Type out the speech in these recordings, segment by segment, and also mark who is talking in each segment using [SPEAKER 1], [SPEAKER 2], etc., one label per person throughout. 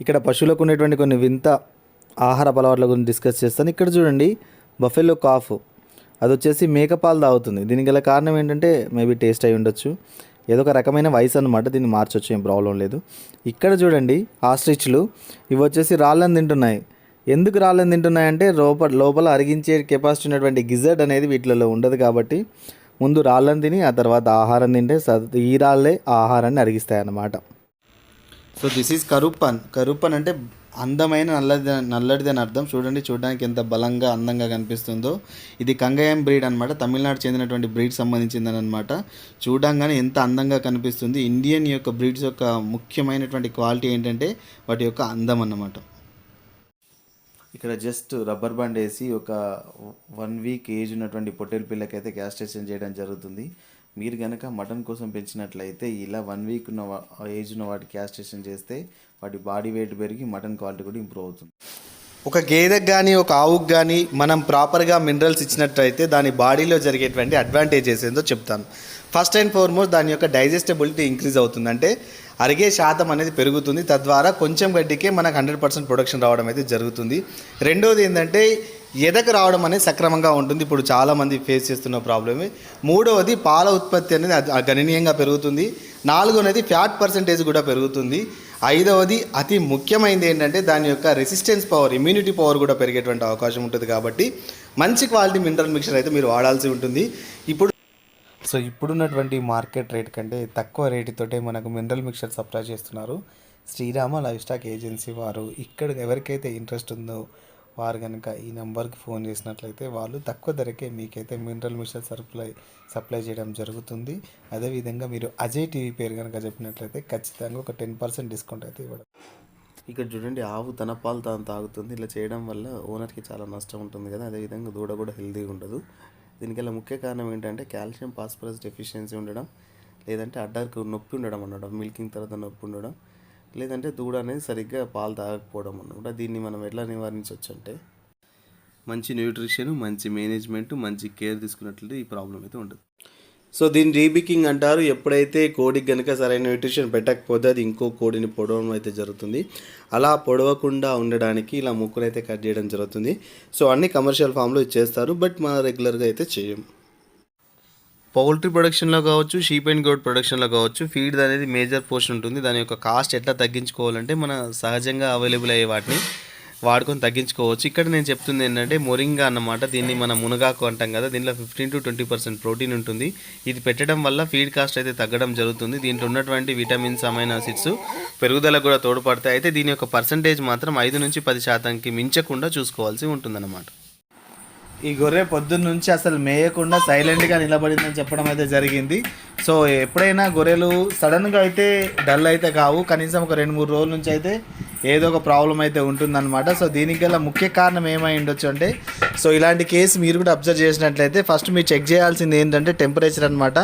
[SPEAKER 1] ఇక్కడ పశువులకు ఉన్నటువంటి కొన్ని వింత ఆహార అలవాట్ల గురించి డిస్కస్ చేస్తాను. ఇక్కడ చూడండి బఫెలో కాఫ్. అది వచ్చేసి మేకపాలు తాగుతుంది. దీనికి గల కారణం ఏంటంటే మేబీ టేస్ట్ అయి ఉండొచ్చు. ఏదో ఒక రకమైన వయసు అనమాట దీన్ని మార్చొచ్చు ఏం ప్రాబ్లం లేదు. ఇక్కడ చూడండి ఆస్ట్రిచ్లు ఇవి వచ్చేసి రాళ్ళని తింటున్నాయి. ఎందుకు రాళ్ళని తింటున్నాయి అంటే లోపల లోపల అరిగించే కెపాసిటీ ఉన్నటువంటి గిజర్డ్ అనేది వీటిలో ఉండదు కాబట్టి ముందు రాళ్ళని తిని ఆ తర్వాత ఆహారం తింటే స- ఈ రాళ్ళే ఆ ఆహారాన్ని అరిగిస్తాయి అన్నమాట so this is Karuppan Karuppan అంటే అందమైన నల్లది నల్లటిది అని అర్థం. చూడండి చూడడానికి ఎంత బలంగా అందంగా కనిపిస్తుందో. ఇది కంగయం బ్రీడ్ అనమాట తమిళనాడు చెందినటువంటి బ్రీడ్ సంబంధించిందని అనమాట చూడంగానే ఎంత అందంగా కనిపిస్తుంది. ఇండియన్ యొక్క బ్రీడ్స్ యొక్క ముఖ్యమైనటువంటి క్వాలిటీ ఏంటంటే వాటి యొక్క అందం అన్నమాట. ఇక్కడ జస్ట్ రబ్బర్ బ్యాండ్ వేసి ఒక వన్ వీక్ ఏజ్ ఉన్నటువంటి పొట్టేలు పిల్లకైతే క్యాస్టేషన్ చేయడం జరుగుతుంది. మీరు కనుక మటన్ కోసం పెంచినట్లయితే ఇలా వన్ వీక్ ఉన్న వా- ఏజ్ ఉన్న వాటి క్యాస్టేషన్ చేస్తే వాటి బాడీ వెయిట్ పెరిగి మటన్ క్వాలిటీ కూడా ఇంప్రూవ్ అవుతుంది. ఒక గేదెకి కానీ ఒక ఆవుకు కానీ మనం ప్రాపర్గా మినరల్స్ ఇచ్చినట్లయితే దాని బాడీలో జరిగేటువంటి అడ్వాంటేజెస్ ఏందో చెప్తాను. ఫస్ట్ అండ్ ఫార్మోస్ట్ దాని యొక్క డైజెస్టబిలిటీ ఇంక్రీజ్ అవుతుంది. అంటే అరిగే శాతం అనేది పెరుగుతుంది. తద్వారా కొంచెం గడ్డికే మనకు హండ్రెడ్ పర్సెంట్ ప్రొడక్షన్ రావడం అయితే జరుగుతుంది. రెండోది ఏంటంటే ఎదకు రావడం అనేది సక్రమంగా ఉంటుంది. ఇప్పుడు చాలామంది ఫేస్ చేస్తున్న ప్రాబ్లమే మూడవది పాల ఉత్పత్తి అనేది గణనీయంగా పెరుగుతుంది. నాలుగవది ఫ్యాట్ పర్సంటేజ్ కూడా పెరుగుతుంది. ఐదవది అతి ముఖ్యమైనది ఏంటంటే దాని యొక్క రెసిస్టెన్స్ పవర్ ఇమ్యూనిటీ పవర్ కూడా పెరిగేటువంటి అవకాశం ఉంటుంది కాబట్టి మంచి క్వాలిటీ మినరల్ మిక్చర్ అయితే మీరు వాడాల్సి ఉంటుంది. ఇప్పుడు సో ఇప్పుడున్నటువంటి మార్కెట్ రేట్ కంటే తక్కువ రేటుతోటే మనకు మినరల్ మిక్చర్ సప్లై చేస్తున్నారు. శ్రీరామ లైఫ్ స్టాక్ ఏజెన్సీ వారు. ఇక్కడ ఎవరికైతే ఇంట్రెస్ట్ ఉందో వారు కనుక ఈ నెంబర్కి ఫోన్ చేసినట్లయితే వాళ్ళు తక్కువ ధరకే మీకైతే మినరల్ మిషన్ సప్లై సప్లై చేయడం జరుగుతుంది. అదేవిధంగా మీరు అజయ్ టీవీ పేరు కనుక చెప్పినట్లయితే ఖచ్చితంగా ఒక టెన్ పర్సెంట్ డిస్కౌంట్ అయితే ఇవ్వడం. ఇక్కడ చూడండి ఆవు తన పాలు తాను తాగుతుంది. ఇలా చేయడం వల్ల ఓనర్కి చాలా నష్టం ఉంటుంది కదా. అదేవిధంగా దూడ కూడా హెల్తీగా ఉండదు. దీనికల్లా ముఖ్య కారణం ఏంటంటే కాల్షియం ఫాస్ఫరస్ డెఫిషియన్సీ ఉండడం లేదంటే అడ్డర్కు నొప్పి ఉండడం అన్నమాట మిల్కింగ్ తర్వాత నొప్పి ఉండడం. లేదంటే దూడ అనేది సరిగ్గా పాలు తాగకపోవడం అనమాట దీన్ని మనం ఎట్లా నివారించవచ్చు అంటే మంచి న్యూట్రిషన్ మంచి మేనేజ్మెంట్ మంచి కేర్ తీసుకున్నట్లయితే ఈ ప్రాబ్లం అయితే ఉండదు సో దీన్ని రీబికింగ్ అంటారు. ఎప్పుడైతే కోడికి కనుక సరైన న్యూట్రిషన్ పెట్టకపోతే అది ఇంకో కోడిని పొడవడం అయితే జరుగుతుంది. అలా పొడవకుండా ఉండడానికి ఇలా ముక్కునైతే కట్ చేయడం జరుగుతుంది. సో అన్ని కమర్షియల్ ఫామ్లో చేస్తారు. బట్ మన రెగ్యులర్గా అయితే చేయం పౌల్ట్రీ ప్రొడక్షన్లో కావచ్చు షీప్ అండ్ గోడ్ ప్రొడక్షన్లో కావచ్చు ఫీడ్ అనేది మేజర్ పోర్షన్ ఉంటుంది. దాని యొక్క కాస్ట్ ఎట్లా తగ్గించుకోవాలంటే మన సహజంగా అవైలబుల్ అయ్యే వాటిని వాడుకొని తగ్గించుకోవచ్చు. ఇక్కడ నేను చెప్తుంది ఏంటంటే మొరింగా అన్నమాట. దీన్ని మనం మునగాకు అంటాం కదా దీనిలో fifteen to twenty percent protein ఉంటుంది. ఇది పెట్టడం వల్ల ఫీడ్ కాస్ట్ అయితే తగ్గడం జరుగుతుంది. దీంట్లో ఉన్నటువంటి విటమిన్స్ అమైనో ఆసిడ్స్ పెరుగుదలకు కూడా తోడ్పడతాయి. అయితే దీని యొక్క పర్సంటేజ్ మాత్రం ఐదు నుంచి పది శాతంకి మించకుండా చూసుకోవాల్సి ఉంటుందన్నమాట. ఈ గొర్రె పొద్దున్న నుంచి అసలు మేయకుండా సైలెంట్గా నిలబడిందని చెప్పడం అయితే జరిగింది. సో ఎప్పుడైనా గొర్రెలు సడన్గా అయితే డల్ అయితే కావు. కనీసం ఒక రెండు మూడు రోజుల నుంచి అయితే ఏదో ఒక ప్రాబ్లం అయితే ఉంటుందన్నమాట. సో దీనికి గల ముఖ్య కారణం ఏమై ఉండొచ్చు అంటే సో ఇలాంటి కేసు మీరు కూడా అబ్జర్వ్ చేసినట్లయితే ఫస్ట్ మీరు చెక్ చేయాల్సింది ఏంటంటే టెంపరేచర్ అనమాట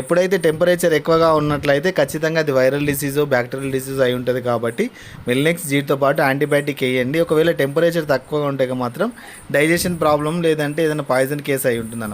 [SPEAKER 1] ఎప్పుడైతే టెంపరేచర్ ఎక్కువగా ఉన్నట్లయితే ఖచ్చితంగా అది వైరల్ డిసీజు బ్యాక్టీరియల్ డిసీజ్ అయి ఉంటుంది కాబట్టి మిల్నెక్స్ జీటితో పాటు యాంటీబయాటిక్ వేయండి. ఒకవేళ టెంపరేచర్ తక్కువగా ఉంటే మాత్రం డైజెషన్ ప్రాబ్లం లేదంటే ఏదైనా పాయిజన్ కేసు అయి ఉంటుంది